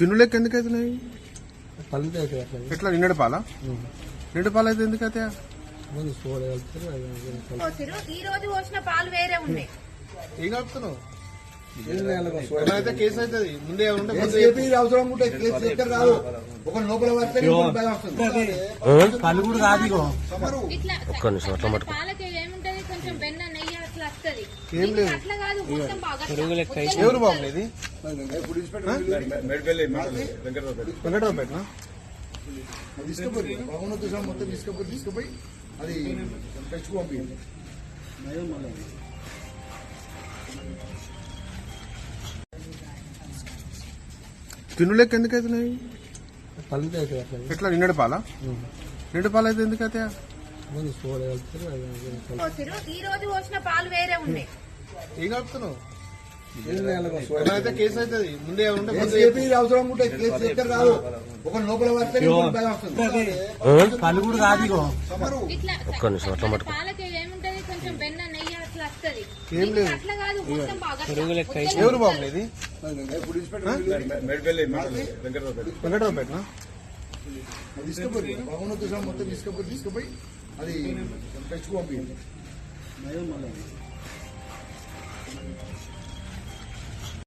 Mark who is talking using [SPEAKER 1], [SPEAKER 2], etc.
[SPEAKER 1] తినులేక ఎందుకు అవుతున్నాయి ఎట్లా నిన్నటి పాల? నిండు పాలు అయితే ఎందుకు అవుతాయా
[SPEAKER 2] ముందు సోడ కలుపుతారు అది అది కలుపుతారు.
[SPEAKER 3] పోసిర్రు. ఈ రోజు పోసిన పాలు వేరే ఉన్నాయి.
[SPEAKER 1] ఏం కలుపుతున్నావు?
[SPEAKER 2] ఏం చేయాలి బాబు? సోడ
[SPEAKER 1] అయితే కేసు అవుతుంది? ముందే ఉంటే
[SPEAKER 4] కేసు
[SPEAKER 1] ముందే
[SPEAKER 4] చెప్పి అవసరం ఉంటే కేసు ఎక్కడ రాదు ఒక లోపల పడితే ఇంకొకటి భయం వస్తుంది.
[SPEAKER 2] పళ్ళు కూడా కాదు ఇగో
[SPEAKER 3] ఇట్లా పాలకి ఏముంటది? కొంచెం వెన్న నెయ్యి అట్లా వస్తది
[SPEAKER 1] ఏం
[SPEAKER 3] ఇది
[SPEAKER 1] లేదు.
[SPEAKER 3] అట్లా కాదు మొత్తం బాగా మొత్తం
[SPEAKER 1] ఎవరు బాగుండేది
[SPEAKER 4] ఇప్పుడు ఇన్స్పెక్టర్
[SPEAKER 1] వెంకటరావు పెట్టినా
[SPEAKER 4] తీసుకుపోయి పవన్ తుషాం మొత్తం తీసుకుపోయి తీసుకుపోయి అది
[SPEAKER 1] తినులేక ఎందుకు అవుతున్నాయి ఎట్లా నిన్నటి పాల నిండు పాలు అయితే ఎందుకు అవుతాయా.
[SPEAKER 3] ఈ రోజు పోసిన పాలు వేరే ఉన్నాయి.
[SPEAKER 1] ఏం కలుపుతున్నావు అయితే కేసు అవుతుంది. ముందే ఉంటే
[SPEAKER 4] కేసు
[SPEAKER 1] ముందే
[SPEAKER 4] చెప్పి అవసరం ఉంటే కేసు ఎక్కడ రాదు. ఒక లోపల
[SPEAKER 2] కాదు
[SPEAKER 3] వెన్న నెయ్యి అట్లా వస్తది.
[SPEAKER 1] ఏం
[SPEAKER 3] ఇది
[SPEAKER 1] లేదు.
[SPEAKER 3] అట్లా కాదు మొత్తం బాగా మొత్తం
[SPEAKER 1] ఎవరు బాగుండేది
[SPEAKER 4] ఇప్పుడు ఇన్స్పెక్టర్
[SPEAKER 1] వెంకటరావు పెట్టినా
[SPEAKER 4] తీసుకుపోయి తుషాం మొత్తం తీసుకుపోయి తీసుకుపోయి అది టెస్ట్ పంపింది